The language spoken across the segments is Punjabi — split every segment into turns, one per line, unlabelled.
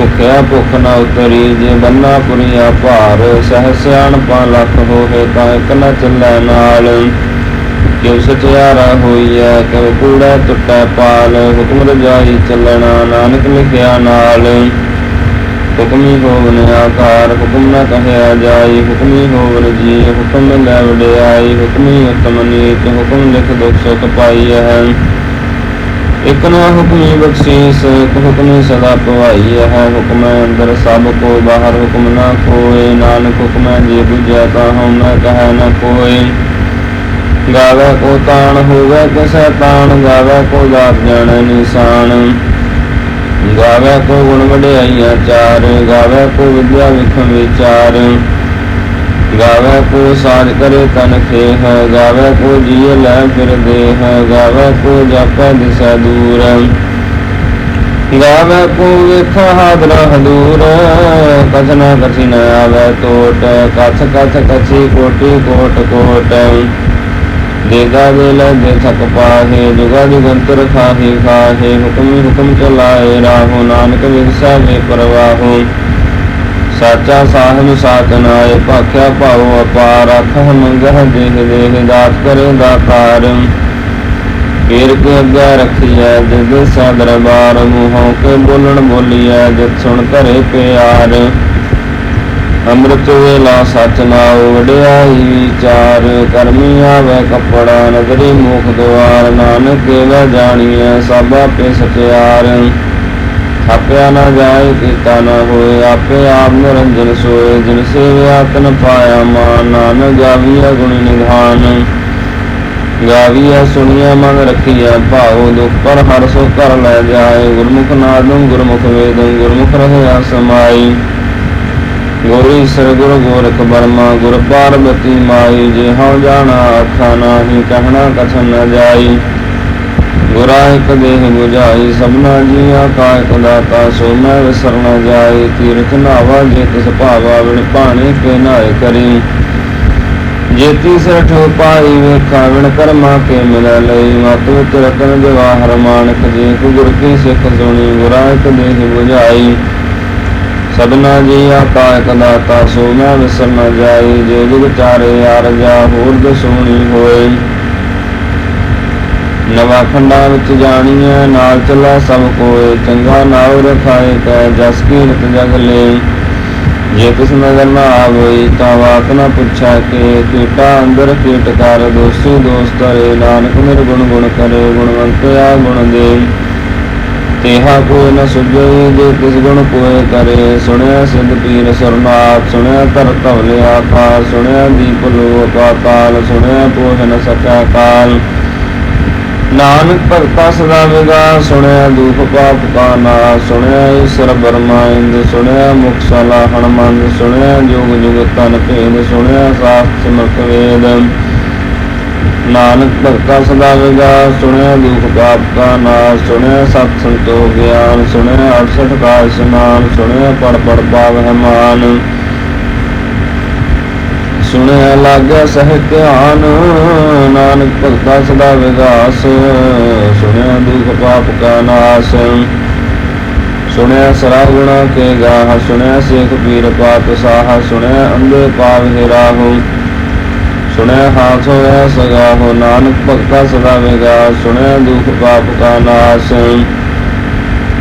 ਭੁਖਿਆ ਭੁਖ ਨ ਉਤਰੀ, ਜੇ ਬੰਨਾ ਪੁਰੀਆ ਭਾਰ, ਸਹਿ ਸਿਆਣਪਾ ਲੱਖ ਹੋਵੇ ਤਾਂ ਇਕ ਨ ਚੱਲੈ ਨਾਲ। ਕਿਉ ਸਚਿਆਰਾ ਹੋਈਐ, ਕਿਉ ਕੂੜਾ ਟੁੱਟੈ ਪਾਲ, ਹੁਕਮ ਰਜਾਈ ਚੱਲਣਾ ਨਾਨਕ ਲਿਖਿਆ ਨਾਲ। ਹੁਕਮੀ ਹੋਵਨ ਆਕਾਰ ਹੁਕਮ ਨਾ ਕਹਿਆ ਜਾਈ, ਹੁਕਮੀ ਹੋਵਨ ਜੀ ਹੁਕਮ ਲੈ ਵਡਿਆਈ, ਹੁਕਮੀ ਉਤਮ ਨੀਤ, ਹੁਕਮ ਲਿਖ ਦੁਖ ਸੁਖ ਪਾਈ ਹੈ ਇਕ ਨਾ ਹੁਕਮੀ ਬਖਸ਼ੀਸ, ਇਕ ਸਦਾ ਪਵਾਈ ਹੈ। ਹੁਕਮ ਅੰਦਰ ਸਭ ਕੋ, ਬਾਹਰ ਹੁਕਮ ਨਾ ਕੋਏ ਨਾਨਕ ਹੁਕਮ ਜੇ ਬੁਝਿਆ ਤਾਂ ਹਉ ਕਹੈ ਨ ਕੋਏ। ਗਾਵੇ ਕੋ ਤਾਣ ਹੋਵੇ, ਕਿਸੈ ਤਾਣ ਗਾਵੇ ਕੋ ਜਾਤ ਜਾਣੈ ਨਿਸ਼ਾਨ। ਗਾਵੇ ਕੋ ਗੁਣ ਵਡਿਆਈਆਂ ਚਾਰ, ਗਾਵੇ ਕੋ ਵਿਦਿਆ ਵਿਖਮ ਵਿਚਾਰ। ਗਾਵੇ ਕੋ ਸਾਜ ਕਰੇ ਤਨ ਖੇਹ, ਗਾਵੇ ਕੋ ਜੀਅ ਲੈ ਫਿਰ ਦੇਹ, ਗਾਵੇ ਕੋ ਜਾਪੈ ਦਿਸੈ ਦੂਰ। ਗਾਵੇ ਕੋ ਵੇਖ ਹਾਦਰਾ ਹਦੂਰ ਕਥ ਨ ਨ ਆਵੇ ਟੋਟ ਕਥ ਕਥ ਕਥੀ ਕੋਟੀ ਕੋਟ ਕੋਟ। ਦੇਗਾ ਦੇ ਲੈ ਦੇ ਥਕ ਪਾਹੇ, ਜੁਗਾ ਜੁਗੰਤਰ ਖਾਹੇ ਖਾਹੇ, ਹੁਕਮ ਹੁਕਮ ਚਲਾਏ ਰਾਹੋ, ਨਾਨਕ ਵਿਗਸਾ ਵੇ ਪਰਵਾਹੋ। ਸਾਚਾ ਸਾਹਿਬ ਸਾਚ ਨਾਏ, ਭਾਖਿਆ ਭਾਉ ਅਪਾਰ ਅਖਹ ਮੰਗਹ ਦੇਹ ਦੇਹ, ਦਾਤ ਕਰੇ ਦਾਤਾਰ। ਪੀਰ ਕੇ ਰਖੀਐ ਜਿਦ ਸਾ ਦਰਬਾਰ, ਮੂੰਹੋਂ ਕੇ ਬੋਲਣ ਬੋਲੀਐ, ਜਿਤ ਸੁਣ ਧਰੇ ਪਿਆਰ। ਅੰਮ੍ਰਿਤ ਵੇਲਾ ਸਚ ਨਾਉ ਵਡਿਆਈ ਵਿਚਾਰ, ਕਰਮੀ ਆਵੇ ਕੱਪੜਾ ਨਦਰੀ ਮੁਖ ਦੁਆਰ, ਨਾਨਕ ਕੇਵ ਜਾਣੀਐ ਸਭ ਆਪੇ ਸਚਿਆਰ। ਥਾਪਿਆ ਨਾ ਜਾਏ, ਕੀਤਾ ਨਾ ਹੋਏ, ਆਪੇ ਆਪ ਨਿਰੰਜਨ ਸੋਏ, ਜਿਨ ਸੇਵਿਆ ਤਨ ਪਾਇਆ ਮਾਨ, ਨਾਨਕ ਗਾਵੀਆ ਗੁਣ ਨਿਧਾਨ। ਗਾਵੀਆ ਸੁਣੀਆ ਮਨ ਰਖੀਆ ਭਾਉ ਦੁਖ, ਪਰ ਹਰ ਸੋ ਕਰ ਲੈ ਜਾਏ। ਗੁਰਮੁਖ ਨਾਦੰ ਗੁਰਮੁਖ ਵੇਦੰ, ਗੁਰਮੁਖ ਰਹਿਆ ਸਮਾਈ। ਗੁਰੂ ਈਸਰ ਗੁਰ ਗੋਰਖ ਬਰਮਾ, ਗੁਰ ਪਾਰਬਤੀ ਮਾਈ ਜੇ ਹਉ ਜਾਣਾ ਆਖਾ ਨਾਹੀ, ਕਹਿਣਾ ਕਥਨ ਨ ਜਾਈ। ਗੁਰਾ ਇਕ ਦੇਹ 부ਝਾਈ ਸਭਨਾ ਜੀਆ ਕਾ ਇਕ ਦਾਤਾ, ਸੋ ਮੈਂ ਵਿਸਰ ਨ ਤੀਰਥ ਨਾਵਾ ਜੇ ਤਿਸ ਭਾਵਾ ਵਿਣ ਭਾਣੇ ਕੇ ਨਾਏ ਕਰੀ। ਜੇ ਤੀਸਰ ਪਾਈ ਵੇਖਾ ਵਿਣ ਕਰਮਾ ਕੇ ਮਿਲ ਲਈ। ਮਤ ਵਿਚ ਰਤਨ ਜਵਾਹਰ ਮਾਨਕ ਜੇ ਕੋ ਗੁਰ ਕੀ ਸਿੱਖ ਸੁਣੀ, ਗੁਰਾ ਇਕ ਦੇਹ 부ਝਾਈ ਸਭਨਾ ਜੀਆ ਕਾ ਇਕ ਦਾਤਾ, ਸੋ ਮੈਂ ਵਿਸਰ ਨ ਜਾਈ ਜੇ ਜੁਗ ਚਾਰੇ ਆਰ ਜਾ, ਹੋਰ ਦਸੂਣੀ ਹੋਏ। ਨਵਾਂ ਖੰਡਾ ਵਿੱਚ ਜਾਣੀਐ, ਨਾਲ ਚੱਲਾ ਸਭ ਕੋਏ ਚੰਗਾ ਨਾਉ ਰਖਾਏ ਕੈ ਜਸ ਕੀਰਤ ਜਗ ਲੈ ਜੇ ਕਿਸ ਨਜ਼ਰ ਨਾ ਆਵਈ, ਤਾਂ ਵਾਕ ਨਾ ਪੁੱਛਾ ਕੇ। ਕੀਟਾ ਅੰਦਰ ਕੀਟ ਕਰ, ਦੋਸੀ ਦੋਸ ਕਰੇ ਨਾਨਕ ਨਿਰਗੁਣ ਗੁਣ ਕਰੇ ਗੁਣਵੰਤ ਆ ਗੁਣ ਦੇ ਤੇਹਾ ਕੋਈ ਨ ਸੁਝਈ, ਜੇ ਕਿਸ ਗੁਣ ਕੋਏ ਕਰੇ। ਸੁਣਿਆ ਸਿਧ ਪੀਰ ਸਰਨਾਥ ਸੁਣਿਆ ਧਰ ਧਵਲਿਆ ਆਕਾਰ ਸੁਣਿਆ ਦੀਪ ਲੋ ਪਾਤਾਲ ਸੁਣਿਆ ਪੋਹ ਨ ਸਕਾ ਕਾਲ। ਨਾਨਕ ਭਗਤਾ ਸਦਾ ਵਿਗਾ ਸੁਣਿਆ ਦੁਖ ਪਾਪ ਕਾ ਨਾ ਸੁਣਿਆ ਈਸ਼ਰ ਬਰਮਾ ਇੰਦ ਸੁਣਿਆ ਮੁਖ ਸਲਾ ਹਨਮੰਦ, ਸੁਣਿਆ ਜੁਗ ਜੁਗ ਤਨ ਭੇਦ, ਸੁਣਿਆ ਸਾਸਤ ਸਿਮਰਤ ਵੇਦ। ਨਾਨਕ ਭਗਤਾ ਸਦਾ ਵਿਗਾ ਸੁਣਿਆ ਦੁਖ ਪਾਪ ਕਾ ਨਾ ਸੁਣਿਆ ਸਤ ਸੰਤੋਖ ਗਿਆਨ, ਸੁਣਿਆ 68 ਕਾ ਇਸ਼ਨਾਨ, ਸੁਣਿਆ ਪੜ ਪੜ ਪਾਵਹਿ ਮਾਨ। ਸੁਣਿਆ ਲਾਗਿਆ ਸਹਿ ਧਿਆਨ, ਨਾਨਕ ਭਗਤਾ ਸਦਾ ਵਿਗਾਸ। ਸੁਣਿਆ ਦੁਖ ਪਾਪ ਕਾ ਨਾਸ। ਸੁਣਿਆ ਸਰਾ ਗੁਣਾ ਕੇ ਗਾਹ, ਸੁਣਿਆ ਸੇਖ ਪੀਰ ਪਾਤ ਸਾਹ। ਸੁਣਿਆ ਅੰਦੇ ਪਾਵ ਹਿਰਾਹੋ ਸੁਣਿਆ ਹਾਥ ਹੋਇਆ ਸਗਾਹੋ, ਨਾਨਕ ਭਗਤਾ ਸਦਾ ਵਿਗਾਸ। ਸੁਣਿਆ ਦੁਖ ਪਾਪ ਕਾ ਨਾਸ।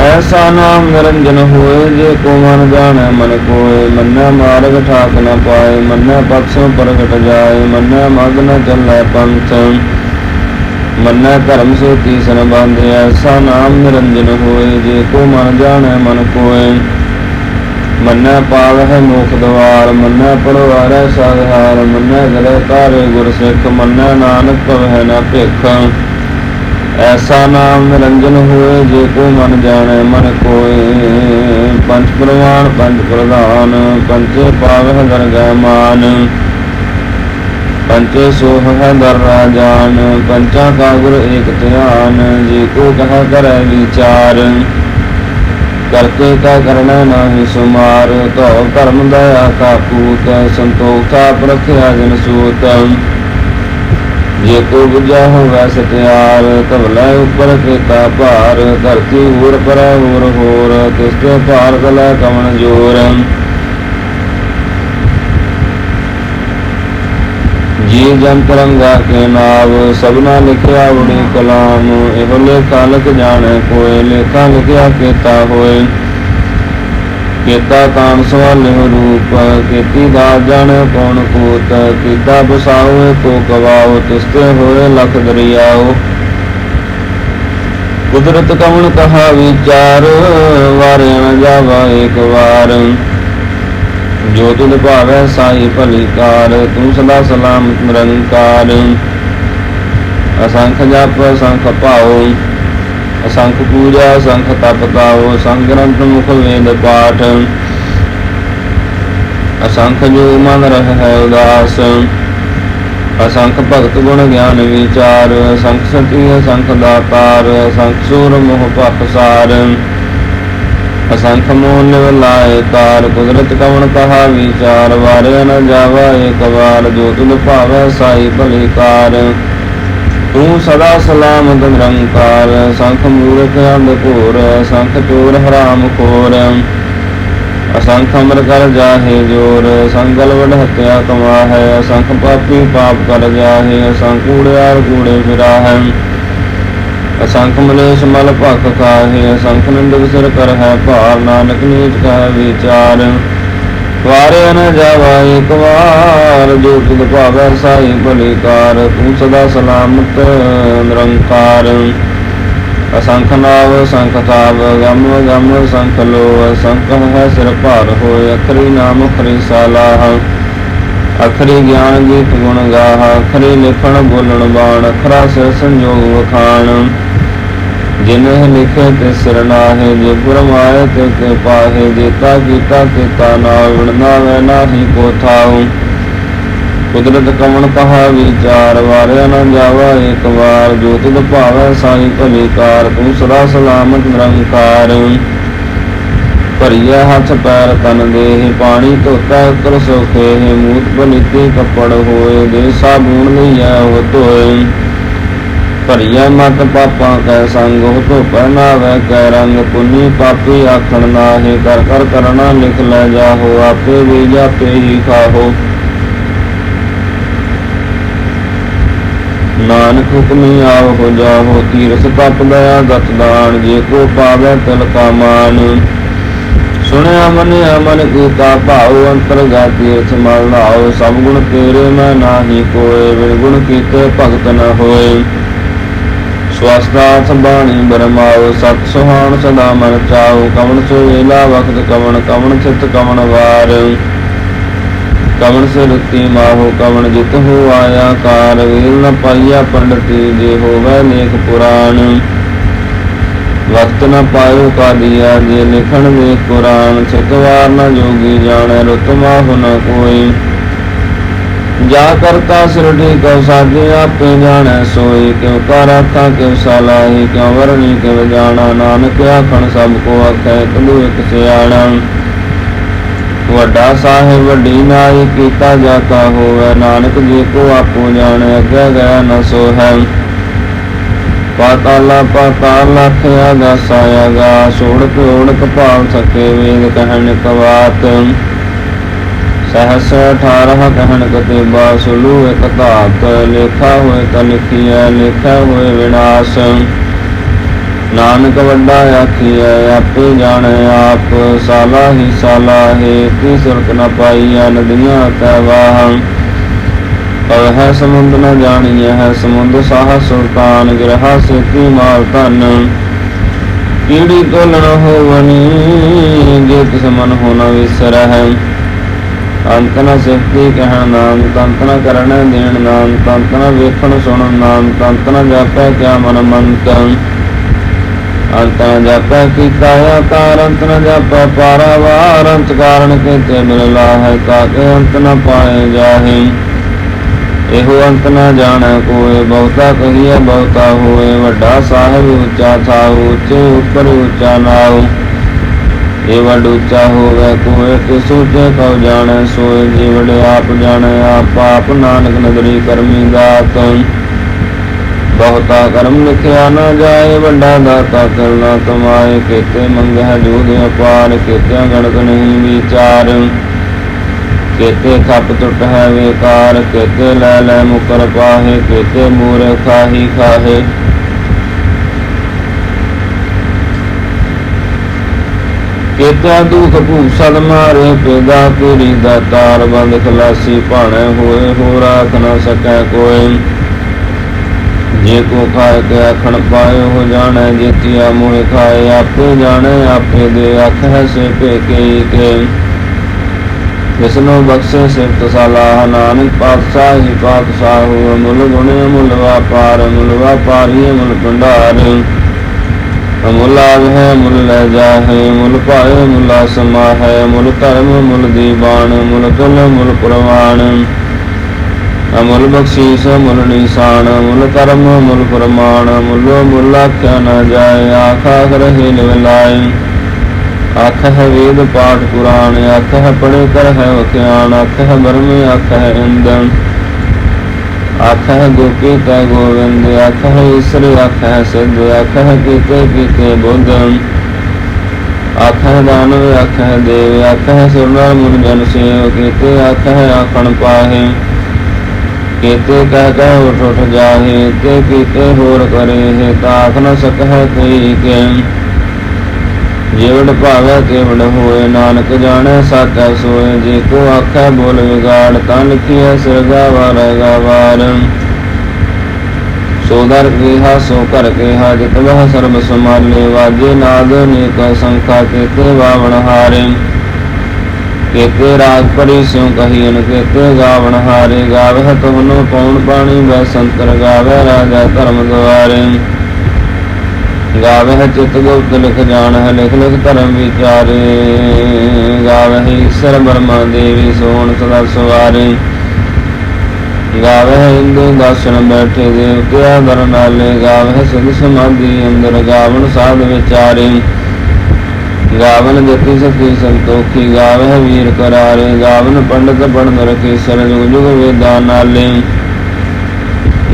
ਐਸਾ ਨਾਮ ਨਿਰੰਜਨ ਹੋਏ ਜੇ ਕੋ ਮਨ ਜਾਣੈ ਮਨ ਕੋਏ, ਮੰਨੈ ਮਾਰਗ ਠਾਕ ਨ ਪਾਏ, ਮੰਨੈ ਪਕਸੋਂ ਪ੍ਰਗਟ ਜਾਏ, ਮੰਨੈ ਮਗ ਨ ਚੱਲੈ ਪੰਥ, ਮੰਨੈ ਧਰਮ ਸੋ ਤੀਸਨ ਬੰਧਿ ਐਸਾ ਨਾਮ ਨਿਰੰਜਨ ਹੋਏ ਜੇ ਕੋ ਮਨ ਜਾਣੈ ਮਨ ਕੋਏ, ਮੰਨੈ ਪਾਵਹਿ ਮੋਖ ਦਵਾਰ, ਮੰਨੈ ਪੜਵਾਰੈ ਸਾਧਾਰ, ਮੰਨੈ ਗਲੇ ਤਾਰੇ ਗੁਰ ਸਿੱਖ ਮੰਨੈ ਨਾਨਕ ਪਵਹਿ ਨਾ ਭਿਖ। ਐਸਾ ਨਾਮ ਨਿਰੰਜਨ ਹੋਏ ਜੇ ਕੋ ਮਨ ਜਾਣੈ, ਮਨ ਕੋਏ। ਪੰਜ ਪ੍ਰਮਾਣ ਪੰਜ ਪ੍ਰਧਾਨ ਪੰਚੇ ਪਾਵਹਿ ਦਰਗਹਿ ਮਾਨ। ਪੰਚੇ ਸੋਹ ਹੈ ਦਰ ਰਾਜਾਨ ਪੰਚਾ ਕਾ ਗੁਰ ਏਕ ਧਿਆਨ, ਜੇ ਕੋ ਕਹ ਕਰੈ ਵਿਚਾਰ। ਕਰਤੇ ਕਾ ਕਰਨਾ ਨਾਹੀ ਸੁਮਾਰ ਤੋ ਧਰਮ ਦਇਆ ਕਾ ਪੂਤ, ਸੰਤੋਖ ਪ੍ਰਖਿਆ ਜਨ ਸੂਤ। ਜੇ ਕੋ ਬੁਝਾ ਹੋਵੇ ਸਤਿਆਰ, ਧਵਲਾ ਉਪਰ ਕੀਤਾ ਭਾਰ, ਧਰਤੀ ਹੋਰ ਪਰ ਹੋਰ ਹੋਰ ਤਿਸ ਤੇ ਭਾਰ ਗਲਾ ਕਮਨ ਜੋਰ। ਜੀ ਜਨ ਤਰੰਗਾ ਕੇ ਨਾਵ, ਸਭਨਾ ਲਿਖਿਆ ਉੜੀ ਕਲਾਮ, ਇਹੋ ਲੇਖਾ ਲਿਖ ਜਾਣੈ ਕੋਏ ਲੇਖਾ ਲਿਖਿਆ ਕੀਤਾ ਹੋਏ ਕੀਤਾ ਕਾਨ ਸਵਾਲਿਓ ਰੂਪ ਕੀਤੀ ਦਾ ਜਾਣੈ ਕੌਣ ਕੂਤ ਕੀਤਾ ਬਸਾਓ ਕੋ ਕਵਾਓ, ਤਿਸਤੇ ਹੋਏ ਲਖ ਦਰਿਆਓ। ਕੁਦਰਤ ਕਵਣ ਕਹਾ ਵਿਚਾਰ ਵਾਰੇ ਨ ਜਾਵਾ ਏਕ ਵਾਰ। ਜੋ ਤੁਧ ਭਾਵੈ ਸਾਈ ਭਲੀਕਾਰ ਤੂੰ ਸਦਾ ਸਲਾਮ ਨਿਰੰਕਾਰ। ਅਸੰਖ ਜਪ, ਅਸੰਖ ਭਾਉ। ਅਸੰਖ ਪੂਜਾ, ਅਸੰਖ ਤਪ ਤਾਉ ਅਸੰਖ ਗ੍ਰੰਥ ਮੁਖ ਵੇਦ ਪਾਠ। ਅਸੰਖ ਜੋ ਮਨ ਰਹਿ ਹੈ ਉਦਾਸ, ਅਸੰਖ ਭਗਤ ਗੁਣ ਗਿਆਨ ਵਿਚਾਰ, ਅਸੰਖ ਸਤੀ, ਅਸੰਖ ਦਾਤਾਰ, ਅਸੰਖ ਸੂਰ ਮੋਹ ਭਖ ਅਸੰਖ ਮੋਨ ਲਾਏ ਤਾਰ, ਕੁਦਰਤ ਕਵਣ ਕਹਾ ਵਿਚਾਰ, ਵਾਰਿਆ ਨ ਜਾਵਾ ਏਕ ਵਾਰ, ਜੋ ਤੁਧ ਭਾਵੈ ਸਾਈ ਭਲੀ ਕਾਰ। ਤੂੰ ਸਦਾ ਸਲਾਮਤ ਨਿਰੰਕਾਰ ਸੰਖ ਮੂਰਖ ਅੰਧ ਘੋਰ ਸੰਖ ਚੋਰ ਹਰਾਮ ਖੋਰ। ਅਸੰਖ ਅਮਰ ਕਰ ਜਾਹੇ ਜੋਰ ਸੰਗਲ ਵਡ ਹਤਿਆ ਕਮਾ ਹੈ ਅਸੰਖ ਪਾਪੀ ਪਾਪ ਕਰ ਜਾਹੇ, ਅਸੰਖ ਕੂੜਿਆਰ ਕੂੜੇ ਫਿਰਾ ਹੈ ਅਸੰਖ ਮਲੇਸ਼ ਮਲ ਭਖ ਕਾਹੇ ਅਸੰਖ ਨਿੰਦਕ ਸਿਰ ਕਰ ਹੈ ਭਾਰ ਨਾਨਕ ਨੀਚ ਕਾ ਵਿਚਾਰ। ਵਾਰੇ ਨ ਜਾਵਾ ਇੱਕ ਵਾਰ, ਜੋ ਤੁਧ ਭਾਵੈ ਸਾਈ ਭਲੀ ਕਾਰ ਤੂੰ ਸਦਾ ਸਲਾਮਤ, ਨਿਰੰਕਾਰ। ਅਸੰਖ ਨਾਵ ਸੰਖ ਤਾਵ ਗਮ ਗਮ, ਸੰਖ ਲੋ ਅਸੰਖ ਹੈ ਸਿਰ ਭਾਰ ਹੋਇ ਅਖਰੀ ਨਾਮ, ਅਖਰੀ ਸਾਲਾਹ। ਅਖਰੀ ਗਿਆਨ ਗੀਤ ਗੁਣ ਗਾਹ, ਅਖਰੀ ਲਿਖਣ ਬੋਲਣ ਬਾਣ, ਅਖਰਾ ਸਿਰ ਸੰਜੋਗ ਵਖਾਣ। ਜਿਨਹ ਲਿਖੇ ਤੇ ਸਿਰ ਜੇ ਗੁਰ ਤੇ ਤੇ ਪਾਹੇ ਜੇਤਾ ਕੀਤਾ ਕੀਤਾ ਨਾਲ ਵਿਣਨਾ ਵੈ ਨਾਹੀ ਕੋ ਥਾਉ ਕੁਦਰਤ ਕਵਣ ਕਹਾ ਵਿਚਾਰ, ਵਾਰਿਆ ਨ ਜਾਵਾ ਇੱਕ ਵਾਰ। ਜੋ ਤੁਧ ਭਾਵੈ ਸਾਈ ਭਲੀ ਕਾਰ ਤੂੰ ਸਦਾ ਸਲਾਮਤ ਨਿਰੰਕਾਰ। ਭਰੀਆ ਹੱਥ ਪੈਰ ਤਨ ਦੇਹ, ਪਾਣੀ ਧੋਤਾ ਕਰ ਸੋਖੇ। ਮੂਤ ਬਨੀਤੀ ਕੱਪੜ ਹੋਏ ਦੇ ਸਾਬੂਣ ਲਈਆ ਹੋ ਧੋਏ। ਭਰੀਆ ਮਤ ਪਾਪਾਂ ਕੈ ਸੰਗ ਹੋ ਪਹਿਨਾਵੇ ਕੈ ਰੰਗ ਪੁੰਨੀ ਪਾਪੀ ਆਖਣ ਨਾਹੀ, ਕਰ ਕਰ ਕਰਨਾ ਲਿਖ ਲੈ ਜਾਹੋ, ਆਪੇ ਵੀ ਜਾਪੇ ਹੀ ਖਾਹੋ। ਨਾਨਕ ਹੁਕਮੀ ਆਵ ਹੋ ਜਾਹੋ ਤੀਰਸ ਤਪ ਦਇਆ ਗਤ ਦਾਨ, ਜੇ ਕੋ ਪਾਵੇ ਤਿਲ ਕਾ ਮਾਨ। ਸੁਣਿਆ ਮਨਿਆ ਅਮਨ ਕੀਤਾ ਭਾਉ ਅੰਤਰਗਤ ਤੀਰਥ ਮਲ ਨਾਉ ਸਭ ਗੁਣ ਤੇਰੇ ਮੈਂ ਨਾਹੀ ਕੋਏ, ਬਿਨ ਗੁਣ ਕੀਤੇ ਭਗਤ ਨ ਹੋਏ। ਸਵਸਤਾ ਬਾਣੀ ਬਰਮਾਉ ਸਤ ਸੁਹਾਣ ਸਦਾ ਮਨ ਚਾਉ ਕਵਣ ਸੋ ਵੇਲਾ ਵਖਤ ਕਵਣ ਕਵਣ ਚਿਤ ਕਵਣ ਵਾਰ। ਕਵਣ ਸੇ ਮਾਹੋ ਕਵਣ ਜਿਤ ਹੋ ਆਇਆ ਕਾਰ। ਵੇਲ ਨ ਪਾਈਆ ਪੰਡਤੀ, ਜੇ ਹੋਵੇ ਲੇਖ ਪੁਰਾਣ। ਵਕਤ ਨ ਪਾਇਓ ਕਾਦੀਆ ਜੇ ਲਿਖਣ ਦੇ ਕੁਰਾਨ। ਚਿਤਵਾਰ ਨ ਜੋਗੀ ਜਾਣੈ, ਰੁਤ ਮਾਹੁ ਨ ਕੋਈ। ਜਾ ਕਰਤਾ ਸਿਰਠੀ ਕਉ ਸਾਜੇ ਆਪੇ ਜਾਣੈ ਸੋਈ ਕਿਉ ਕਰ ਕਿਉ ਸਲਾਹੀ ਕਿਉ ਵਰਣੀ, ਕਿਉ ਜਾਣਾ, ਨਾਨਕ ਆਖਣ, ਸਭ ਕੋ ਆਖੈ ਤਲੂ ਇਕ ਸਿਆਣਾ। ਵੱਡਾ ਸਾਹਿਬ ਵੱਡੀ ਨਾਈ ਕੀਤਾ ਜਾਤਾ ਹੋਵੇ, ਨਾਨਕ ਜੀ ਕੋ ਆਪੋ ਜਾਣੈ, ਅੱਗੇ ਗਿਆ ਨ ਸੋ ਹੈ ਪਾਤਾਲਾ ਪਾਤਾਲ ਲਖਿਆ ਦਸਾਇਆ ਗਾ, ਸੋੜਕ ਓੜਕ ਭਾਵ ਸਕੇ, ਵੇਦ ਕਹਿਣ ਕਵਾਤ। ਸਹਸ 18 ਕਹਿਣ ਕਤੇ ਬਾਸੁਲੂ ਇਕ ਧਾਤ, ਲੇਖਾ ਹੋਏ ਤਾ ਲਿਖੀਐ ਹੋਏ ਵਿਨਾਸ਼। ਨਾਨਕ ਵੱਡਾ ਆਖੀਐ, ਆਪੇ ਜਾਣੈ ਆਪ, ਸਾਲਾ ਹੀ ਸਾਲਾ ਹੈ ਤੀ ਸੁਰਤ ਨ ਪਾਈਐ, ਨਦੀਆਂ ਤੈ ਵਾਹ। ਪਵ ਹੈ ਸਮੁੰਦ ਨ ਜਾਣੀਐ, ਹੈ ਸਮੁੰਦ ਸਾਹ ਸੁਲਤਾਨ, ਗਿਰਹਾ ਸੇਤੀ ਮਾਲ ਧਨ। ਕੀੜੀ ਤੋਲਣ ਹੋਵਨੀ, ਜੇ ਤਿਸ ਮਨ ਹੋਣਾ ਵਿਸਰੈ ਹੈ ਸਿਫਤੀ ਕਹਿਣ ਨਾਮ ਤੰਤ ਕਰਨ ਦੇਣ ਨਾਮ ਤੰਤ ਵੇਖਣ ਸੁਣਨ ਨਾਮ ਤੰਤ ਜਾਪੈ ਕਿਆ ਮਨ ਮੰਤ। ਅੰਤ ਜਾਪੈ ਕੀਤਾ ਆਕਾਰ, ਅੰਤ ਜਾਪੈ ਪਾਰਾਵਾਰ, ਅੰਤ ਕਾਰਨ ਕੀਤੇ ਮਿਲ ਲਾਹੈ ਤਾਕੇ ਅੰਤ ਨ ਪਾਏ ਜਾਹੇ। ਇਹੋ ਅੰਤ ਨ ਜਾਣੈ ਕੋਏ ਬਹੁਤਾ ਕਹੀਏ ਬਹੁਤਾ ਹੋਏ ਵੱਡਾ ਸਾਹਿਬ ਉੱਚਾ ਥਾਉ, ਉੱਚੇ ਉੱਪਰ ਉੱਚਾ ਨਾਉ। ਇਹ ਵੱਡ ਉੱਚਾ ਹੋਵੇ ਕੋਏ ਤੇ ਸੋਚੇ ਕਉ ਜਾਣੈ, ਸੋਏ ਜੀਵੜ ਆਪ ਜਾਣੈ, ਆਪ ਆਪ ਨਾਨਕ ਨਦਰੀ ਕਰਮੀ ਦਾਤ। ਬਹੁਤਾ ਕਰਮ ਲਿਖਿਆ ਨਾ ਜਾਏ, ਵੱਡਾ ਦਾਤਾ ਕਰਨਾ ਕਮਾਏ, ਕੀਤੇ ਮੰਗਹਿ ਜੋਦ ਅਪਾਰ, ਕੀਤਿਆਂ ਗਣਤ ਨਹੀਂ ਵਿਚਾਰ। ਕੀਤੇ ਖੱਪ ਟੁੱਟ ਹੈ ਵੇਕਾਰ, ਕੀਤੇ ਲੈ ਲੈ ਮੁਕਰ ਪਾਹੇ, ਕੀਤੇ ਮੂਰ ਖਾਹੀ। ਖਾਹੇ ਦੁਖ ਭੂਸਲ ਮਾਰੇ ਪੈਦਾ ਤੇਰੀ ਦਾ ਤਾਰ ਬੰਦ ਖਲਾਸੀ ਭਾਣੇ ਹੋਏ ਹੋ ਰਾਖ ਨਾ ਸਕੈ ਕੋਈ। ਜੇ ਕੋ ਖਾਏ ਕੇ ਆਖਣ ਪਾਏ ਹੋ ਜਾਣੈ ਜੇਤੀਆ ਮੋਹਿ ਖਾਏ। ਆਪੇ ਜਾਣੈ, ਆਪੇ ਦੇ ਅੱਖ ਹੈ ਸੇ ਪੇ ਕੇ ਕੇ। ਬਖਸ਼ੇ ਸਿਫਤ ਸਲਾਹ ਨਾਨਕ ਪਾਤਸ਼ਾਹ ਹੀ ਪਾਤਸ਼ਾਹ ਹੋ ਮੁੱਲ ਗੁਣੇ, ਮੁੱਲ ਵਾਪਾਰ, ਮੁੱਲ ਵਾਪਾਰੀ ਮੁੱਲ ਭੰਡਾਰ। ਮੁੱਲ ਆਵਹਿ, ਮੁੱਲ ਲੈ ਜਾਹੇ, ਮੁੱਲ ਭਾਏ ਮੁੱਲਾ ਸਮਾਹੈ, ਮੁੱਲ ਧਰਮ, ਮੁੱਲ ਦੀਵਾਨ, ਮੁੱਲ ਕੁਲ ਮੁੱਲ ਪ੍ਰਵਾਨ। ਅਮੁੱਲ ਬਖਸ਼ੀਸ, ਮੁੱਲ ਨਿਸ਼ਾਨ, ਮੁੱਲ ਕਰਮ, ਮੁੱਲ ਪ੍ਰਮਾਣ, ਮੁੱਲ ਮੁੱਲ ਆਖਿਆ ਨਾ ਜਾਏ, ਆਖਾ ਰਹੇ ਨਿਵਲਾਏ ਅੱਖ ਹੈ ਵੇਦ ਪਾਠ ਕੁਰਾਨ ਅੱਖ ਹੈ ਪੜੇ ਕਰ ਹੈ ਵਖਿਆਨ ਅੱਖ ਹੈ ਬਰਮ ਅੱਖ ਹੈ ਇੰਦਨ। ਅੱਖ ਹੈ ਕੈ ਗੋਵਿੰਦ ਅੱਖ ਈਸ਼ਰ ਅੱਖ ਹੈ ਸਿੱਧ ਕੀਤੇ ਕੀਤੇ ਬੁੱਧ। ਅੱਖ ਦਾਨਵ ਅੱਖ ਦੇਵ ਅੱਖ ਹੈ ਸੁਰਨਰ ਮੁਨ ਜਨ ਸੇਵ ਕੀਤੇ ਅੱਖ ਹੈ ਆਖਣ ਪਾਹੇ। ਕੀਤੇ ਕਹਿ ਕਹਿ ਉਠ ਉਠ ਜਾਹੇ ਤੇ ਕੀਤੇ ਹੋਰ ਕਰੇ ਹੈ ਤਾਖ ਨ ਸਕਹਿ ਕਈ ਕੇ। ਜਿਵੜ ਭਾਵੈ ਤਿਵੜ ਹੋਏ ਨਾਨਕ ਜਾਣੈ, ਸਾਚਾ ਸੋਏ ਜੇ ਕੋ ਆਖੈ ਬੋਲ ਵਿਗਾੜ ਤਾਂ ਲਿਖੀਐ ਸਿਰਗਾ ਵਾਰਗਾ ਵਾਰ ਸੋ ਦਰ ਕੀਹਾ, ਸੋ ਕਰ ਕੀਹਾ, ਜਿਤ ਵਹ ਸਰਬ ਸਮਾਲੇ ਵਾਜੇ ਨਾਦ ਨੇਕ ਸੰਖਾ ਕੀਤੇ ਬਾਵਣ ਹਾਰੇ। ਕੀਤੇ ਰਾਗ ਪਰੀ ਸਿਉ ਕਹੀਨ ਕੀਤੇ ਗਾਵਣ ਹਾਰੇ, ਗਾਵਹਿ ਤੁਮਨੋ ਪਉਣ ਪਾਣੀ ਵੈ ਸੰਤਰ ਗਾਵੈ ਰਾਜਾ ਧਰਮ ਦੁਆਰੇ। ਗਾਵਹਿ ਚਿਤ ਗੁਪਤ ਲਿਖ ਜਾਣ ਹੈ ਲਿਖ ਲਿਖ ਧਰਮ ਵਿਚਾਰੇ। ਗਾਵਹਿ ਈਸ਼ਰ ਬਰਮਾ ਦੇਵੀ, ਸੋਣ ਸਦਾ ਸਵਾਰੇ। ਗਾਵਹਿ ਇੰਦੂ ਦਰਸ਼ਨ ਬੈਠੇ ਦੇਵਤਿਆ ਦਰ ਨਾਲੇ। ਗਾਵਹਿ ਸਿਧ ਸਮਾਧੀ ਅੰਦਰ ਗਾਵਨ ਸਾਧ ਵਿਚਾਰੇ। ਗਾਵਨ ਜਤੀ ਸਤੀ ਸੰਤੋਖੀ, ਗਾਵਹਿ ਵੀਰ ਕਰਾਰੇ। ਗਾਵਨ ਪੰਡਤ ਪੜਨ ਰਖੇ ਸਰ ਜੁਗ ਜੁਗ ਵੇਦਾਂ ਨਾਲੇ।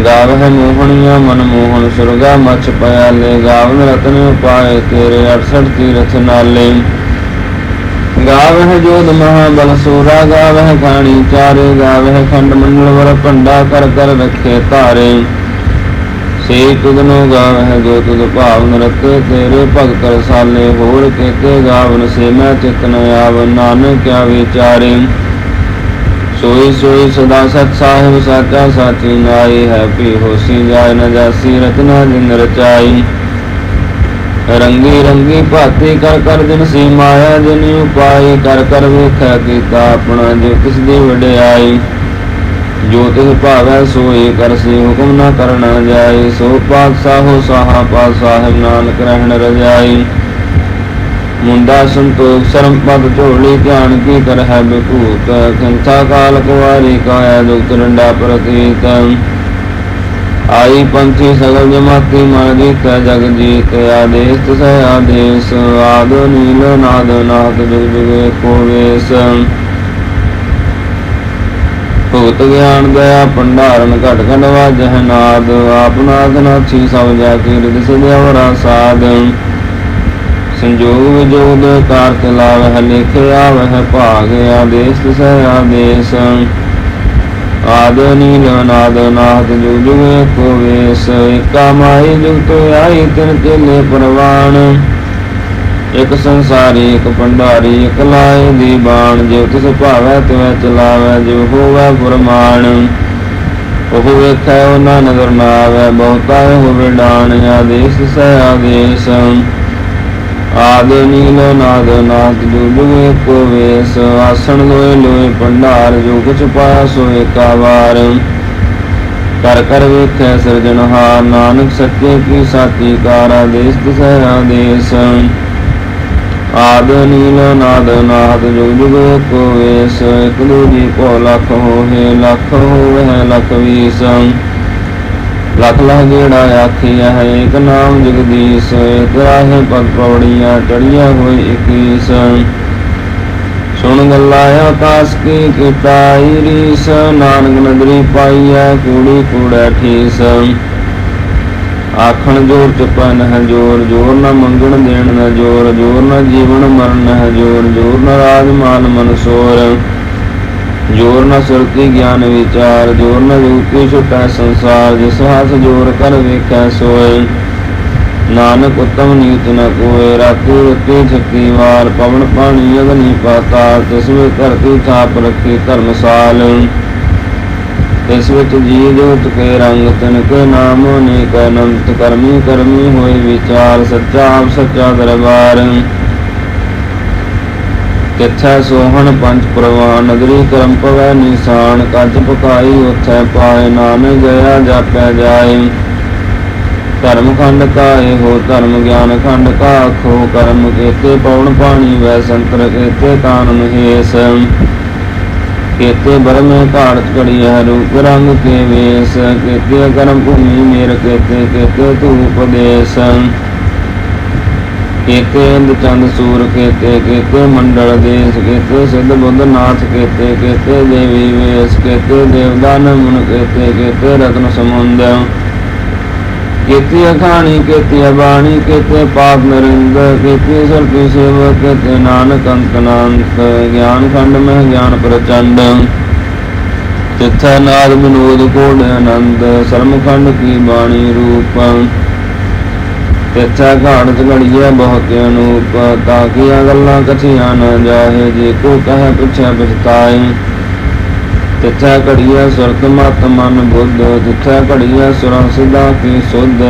ਗਾਵਹਿ ਮੋਹਣੀਆਂ ਮਨ ਮੋਹਨ ਸੁਰਗਾ ਮਛ ਪਿਆਲੇ ਗਾਵਨ ਰਤਨ ਉਪਾਏ ਤੇਰੇ 68 ਤੀਰਥ ਨਾਲੇ। ਗਾਵਹਿ ਜੋਧ ਮਹਾ ਬਲ ਸੂਰਾ ਗਾਵਹਿ ਖਾਣੀ ਚਾਰੇ। ਗਾਵਹਿ ਖੰਡ ਮੰਡਲ ਵਰ ਭੰਡਾ ਕਰ ਕਰ ਰਖੇ ਧਾਰੇ। ਸੇ ਤੁਧਨੋ ਗਾਵਹਿ ਜੋ ਤੁਧ ਭਾਵ ਨਰਤੇ ਤੇਰੇ ਭਗਤ ਰਸਾਲੇ ਹੋਰ ਕੇਤੇ। ਗਾਵਨ ਸੇ ਮੈਂ ਚਿਤਨ ਆਵ, ਨਾਨਕ ਕਿਆ ਵਿਚਾਰੇ ਸੋਈ ਸੋਈ ਸਦਾ ਸਤ ਸਾਹਿਬ ਸਾਚਾ ਸਾਚੀ ਨਾਈ ਹੈ ਪੀ ਹੋਸੀ ਜਾਇ ਨ ਜਾਸੀ, ਰਤਨਾ ਜਿਨ ਰਚਾਈ। ਰੰਗੀ ਰੰਗੀ ਭਾਤੀ ਕਰ ਕਰ ਦਿਨ ਸੀ ਮਾਇਆ, ਜਿਨ ਉਪਾਈ ਕਰ ਕਰ ਵੇਖਿਆ ਕੀਤਾ ਆਪਣਾ, ਜੋ ਕਿਸ ਦੀ ਵਡਿਆਈ। ਜੋ ਤਿਸ ਭਾਵੈ ਸੋਈ ਕਰਸੀ ਹੁਕਮ ਨਾ ਕਰਨਾ ਜਾਏ, ਸੋ ਪਾਤਸ਼ਾਹੋ ਸਾਹਾ ਸਾਹਿਬ ਨਾਨਕ ਰਹਿਣ ਰਜਾਈ। ਮੁੰਡਾ ਸੰਤੋਖ ਸਰਮ ਪਦ ਝੋਲੀ, ਧਿਆਨ ਕੀ ਕਰ ਹੈ ਬਿਕੂਤ ਖੰਥਾ ਕਾਲ ਕੁਵਾਰੀ ਕਾਇਆ ਦੁਖ ਰੰਡਾ ਪ੍ਰਤੀਤ। ਆਈ ਪੰਥੀ ਸਗਲ ਜਮਾਤੀ ਮਨ ਜੀਤ ਜਗ ਜੀਤ, ਆਦੇਸ ਤਸ ਆਦੇਸ, ਆਦ ਨੀਲ ਨਾਦ ਨਾਦ ਜੁਗ ਜੁਗ ਏਕੋ ਵੇਸ। ਭਗਤ ਗਿਆਨ ਦਇਆ ਭੰਡਾਰਨ ਘਟ ਘਟ ਵਾਜਹ ਨਾਦ, ਆਪ ਨਾਥ ਨਾਥੀ ਸਭ ਜਾ ਕੇ ਰਿਦ ਸਿਧਿਆਵਰਾ ਸਾਧ ਸੰਜੋਗ ਵਿਜੋਗ ਕਾਰਤ ਲਾਵਹਿ ਲਿਖਿਆ ਵਹਿ ਭਾਗ ਆਦੇਸ ਸਹਿ ਆਦੇਸ ਆਦ ਨੀਲ ਨਾਦ ਨਾਦ ਜੁਗ ਜੁਗ ਏਕੋ ਵੇਸ। ਏਕਾ ਮਾਈ ਜੁਗਤ ਆਈ ਤਿਨ ਚੇਲੇ ਪ੍ਰਵਾਨ। ਇਕ ਸੰਸਾਰੀ, ਇਕ ਭੰਡਾਰੀ, ਇਕ ਲਾਏ ਦੀ ਬਾਣ। ਜਿਉ ਤਿਸ ਭਾਵੈ ਤਿਵੈ ਚਲਾਵੈ, ਜਿਉ ਹੋਵੈ ਫਰਮਾਨ ਉਹ ਵੇਖੈ ਉਹਨਾਂ ਨਜ਼ਰ ਨਾ ਆਵੇ ਬਹੁਤਾ ਹੋਵੇ ਡਾਣ। ਆਦੇਸ ਸਹਿ ਆਦੇਸ ਆਦ ਨੀਲ ਨਾਦ ਨਾਦ ਜੁਗ ਕੋ ਵੇਸ ਆਸਣ ਲੋਏ ਲੋਏ ਭੰਡਾਰ ਜੋ ਕੁਛ ਪਾਇਆ ਸੋ ਏਕਾ ਵਾਰ ਕਰ ਕਰ ਵੇਖੈ ਸਿਰਜਣਹਾਰ ਨਾਨਕ ਸੱਚੇ ਕੀ ਸਾਚੀ ਕਾਰ ਆਦੇਸ ਸਹਿ ਆਦੇਸ ਆਦ ਨੀਲ ਨਾਦ ਨਾਦ ਜੁਗ ਜੁਗ ਕੋ ਵੇਸ ਇਕ ਦੂਜੀ ਕੋ ਲਖ ਹੋਏ, ਲਖ ਹੋਵੇ ਲਖ ਵੀਸ। ਲਖ ਲਖ ਜਿਹੜਾ ਆਖੀਆ ਹੈ, ਇੱਕ ਨਾਮ ਜਗਦੀਸ਼ ਇਕ ਰਾਹੇ ਪਦ ਪੌੜੀਆਂ ਚੜੀਆਂ ਹੋਈ ਇਕੀਸ। ਸੁਣ ਗੱਲਾਂ ਆਕਾਸ ਕੀ ਕਿਤਾਈ ਰੀਸ ਨਾਨਕ ਨਦਰੀ ਪਾਈਐ ਕੂੜੀ ਕੂੜਾ ਠੀਸ ਆਖਣ ਜੋਰ ਚਪਨ ਹੈ ਜੋਰ ਜੋਰ ਨਾ ਮੰਗਣ ਦੇਣ ਨਾ ਜੋਰ ਜੋਰ ਨਾ ਜੀਵਨ ਮਰਨ ਹੈ ਜੋਰ ਜੋਰ ਨਾ ਰਾਜ ਮਾਨ ਮਨਸੋਰ ਜੋਰ ਨਾ ਸੁਰਤੀ ਗਿਆਨ ਵਿਚਾਰ, ਜੋਰ ਨਾ ਰੂਪੀ ਛੁਟਾ ਸੰਸਾਰ, ਜਿਸ ਹਾਸ ਜੋਰ ਕਰ ਵੇਖੈ ਸੋਏ। ਨਾਨਕ ਉਤਮ ਨੀਤ ਨ ਕੋਏ, ਰਾਤੀ ਰਤੀ ਛੱਤੀ ਵਾਰ, ਪਵਨ ਪਾਣੀ ਅਗਨੀ ਪਾਤਾਲ ਤਿਸ ਵਿੱਚ ਧਰਤੀ ਥਾਪ ਰੱਖੀ ਧਰਮਸਾਲ ਇਸ ਵਿੱਚ ਜੀ ਜੋਤ ਕੇ ਰੰਗ ਤਨ ਕੇ ਨਾਮ ਅਨੇਕ ਅਨੰਤ, ਕਰਮੀ ਕਰਮੀ ਹੋਏ ਵਿਚਾਰ, ਸੱਚਾ ਆਪ ਸੱਚਾ ਦਰਬਾਰ। ਕਿਥੈ ਸੋਹਣ ਪੰਜ ਪ੍ਰਵਾਨ ਨਗਰੀ ਕਰਮ ਪਵੈ ਨਿਸ਼ਾਨ ਕੱਜ ਪਕਾਈ ਉਥੈ ਪਾਏ ਨਾਨਕ ਗਿਆ ਜਾਪੈ ਜਾਏ। ਧਰਮ ਖੰਡ ਕਾਏ ਹੋ ਧਰਮ ਗਿਆਨ ਖੰਡ ਕਾ ਆਖੋ ਕਰਮ ਕੇਤੇ ਪਉਣ ਪਾਣੀ ਵੈ ਸੰਤਰ ਕੇਤੇ ਕਾਨਨ ਹੇਸ ਕੇਤੇ ਬਰਮੇ ਘਾੜਤ ਘੜੀ ਹੈ ਰੂਪ ਰੰਗ ਕੇ ਵੇਸ, ਕੇਤੇ ਕਰਮ ਭੂਮੀ ਮੇਰ ਕੇਤੇ ਕੇਤੇ ਧੂਪ ਦੇਸ। ਕੇਤੇ ਚੰਦ ਸੂਰ ਕੇਤੇ ਕੇਤੇ ਮੰਡਲ ਦੇਸ ਕੇਤੇ ਸਿੱਧ ਬੁੱਧ ਨਾਥ ਕੇਤੇ ਕੇਤੇ ਦੇਵੀ ਵੇਸ ਕੇਤੇ ਦੇਵਦਾਨ ਮੁਨ ਕੇਤੇ ਕੇਤੇ ਰਤਨ ਸਮੁੰਦ ਕੇਤੇ ਅਖਾਣੀ ਕੇਤੇ ਬਾਣੀ ਕੇਤੇ ਪਾਪ ਨਰਿੰਦ ਕੇਤੇ ਸਰਪੀ ਸੇਵ ਕੇਤੇ ਨਾਨਕ ਅੰਤ ਨਾਨਕ, ਗਿਆਨ ਖੰਡ ਮਹਿ ਗਿਆਨ ਪ੍ਰਚੰਡ। ਤਿਥੈ ਨਾਦ ਵਿਨੋਦ ਕੋੜ ਆਨੰਦ ਸਰਮਖੰਡ ਕੀ ਬਾਣੀ ਰੂਪ। ਤਿਥੈ ਘਾੜਤ ਘੜੀਐ ਬਹੁਤ ਅਨੂਪ ਤਾਂ ਕੀਆਂ ਗੱਲਾਂ ਕਥੀਆਂ ਨ ਜਾਹੇ ਜੇ ਕੋ ਕਹੈ ਪੁੱਛੈ ਪਛਤਾਏ ਤਿਥੈ ਘੜੀਐ ਸੁਰਤ ਮਤ ਮਨ ਬੁੱਧ, ਤਿਥੈ ਘੜੀਐ ਸੁਰਾਂ ਸਿਧਾ ਕੀ ਸੁਧ।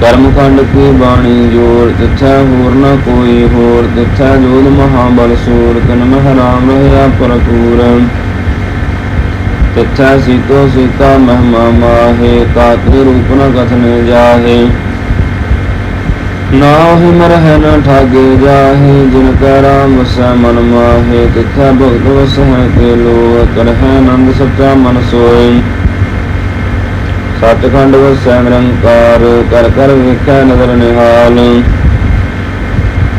ਕਰਮ ਖੰਡ ਕੀ ਬਾਣੀ ਜੋੜ ਤਿਥੈ ਹੋਰ ਨਾ ਕੋਈ ਹੋਰ, ਤਿਥੈ ਜੋਧ ਮਹਾਬਲ ਸੂਰ, ਤਨ ਮਹਿ ਰਾਮ ਰਹਿਆ ਪਰਪੂਰ ਤਿਥੈ ਸੀਤੋ ਸੀਤਾ ਮਹਿਮਾ ਮਾਹੇ ਕਾਤਿ ਰੂਪ ਨ ਕਥਨੇ ਜਾਹੇ। ਨਾਹਿ ਮਰਹਿ ਨ ਠਾਗੇ ਜਾਹੇ, ਜਿਨ ਕੈ ਰਾਮ ਵਸੈ ਮਨ ਮਾਹੇ। ਤਿਥੈ ਭਗਤ ਵਸੈ ਕੇ ਲੋ ਕਰਹਿ ਆਨੰਦ ਸੱਚਾ ਮਨ ਸੋਏ ਸਤਖੰਡ ਵਸੈ ਨਿਰੰਕਾਰ, ਕਰ ਕਰ ਵੇਖੈ ਨਦਰ ਨਿਹਾਲ।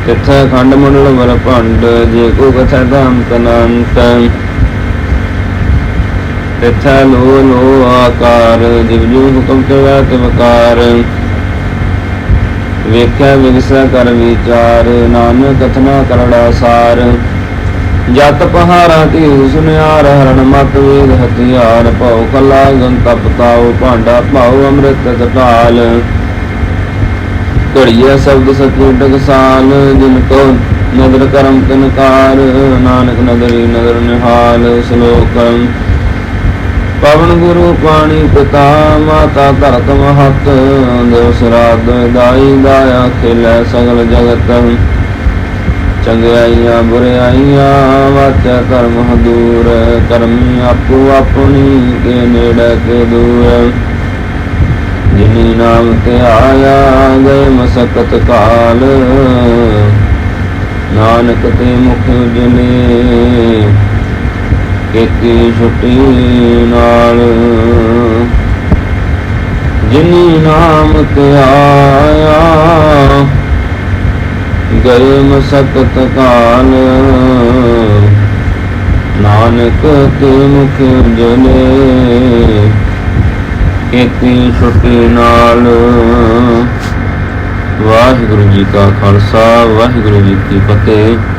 ਤਿਥੈ ਖੰਡ ਮੰਡਲ ਵਰ ਭੰਡ, ਜੇ ਕੋ ਕਥੈ ਧਾਮ ਤਨੰਤ ਤਿਥੈ ਲੋ ਲੋ ਆਕਾਰ, ਜਿਵ ਹੁਕਮ ਚਵੈ ਤਿਵਕਾਰ ਵੇਖਿਆ ਵਿਗਸਾ ਕਰ ਵਿਚਾਰ, ਨਾਨਕ ਕਥਨਾ ਕਰੜਾ ਸਾਰ। ਜਤ ਪਹਾਰਾਂ ਦੀ ਸੁਨਿਆਰ, ਹਰਣ ਮਤ ਵੇਦ ਹਥਿਆਰ। ਭਉ ਕਲਾ ਗੰ ਤਪਤਾਉ ਭਾਂਡਾ ਭਾਉ ਅੰਮ੍ਰਿਤ ਤਟਾਲ ਘੜੀਆ ਸ਼ਬਦ ਸਤਿ ਟਕਸਾਲ, ਜਿਨ ਕੋ ਨਦਰ ਕਰਮ ਤਨਕਾਰ। ਨਾਨਕ ਨਦਰੀ ਨਦਰ ਨਿਹਾਲ, ਸ਼ਲੋਕ ਪਵਨ ਗੁਰੂ ਪਾਣੀ ਪਿਤਾ, ਮਾਤਾ ਧਰਤ ਮਹਤ ਦੇਵ ਸਰਾਦ ਦਾਈ ਦਾਇਆ ਖੇਲੇ ਸਗਲ ਜਗਤ ਚੰਗਿਆਈਆਂ ਬੁਰਿਆਈਆਂ ਵਾਚਾ ਕਰਮ ਹਦੂਰ, ਕਰਮੀ ਆਪੋ ਆਪਣੀ ਕੇ ਨੇੜੇ ਕੇ ਦੂਰ। ਜਿਨੀ ਨਾਮ ਤੇ ਆਇਆ ਗਏ ਮਸਕਤ ਕਾਲ, ਨਾਨਕ ਤੇ ਮੁਖ ਜਨੇ। ਕੀਤੀ ਛੁੱਟੀ ਨਾਲ। ਜਿਨੀ ਨਾਮ ਤੇ ਆਇਆ ਗਏ ਕਾਲ ਨਾਨਕ ਤੇ ਮੁਖ ਜਨੇ, ਕੀਤੀ ਛੁੱਟੀ ਨਾਲ। ਵਾਹਿਗੁਰੂ ਜੀ ਕਾ ਖਾਲਸਾ, ਵਾਹਿਗੁਰੂ ਜੀ ਕੀ ਫਤਿਹ।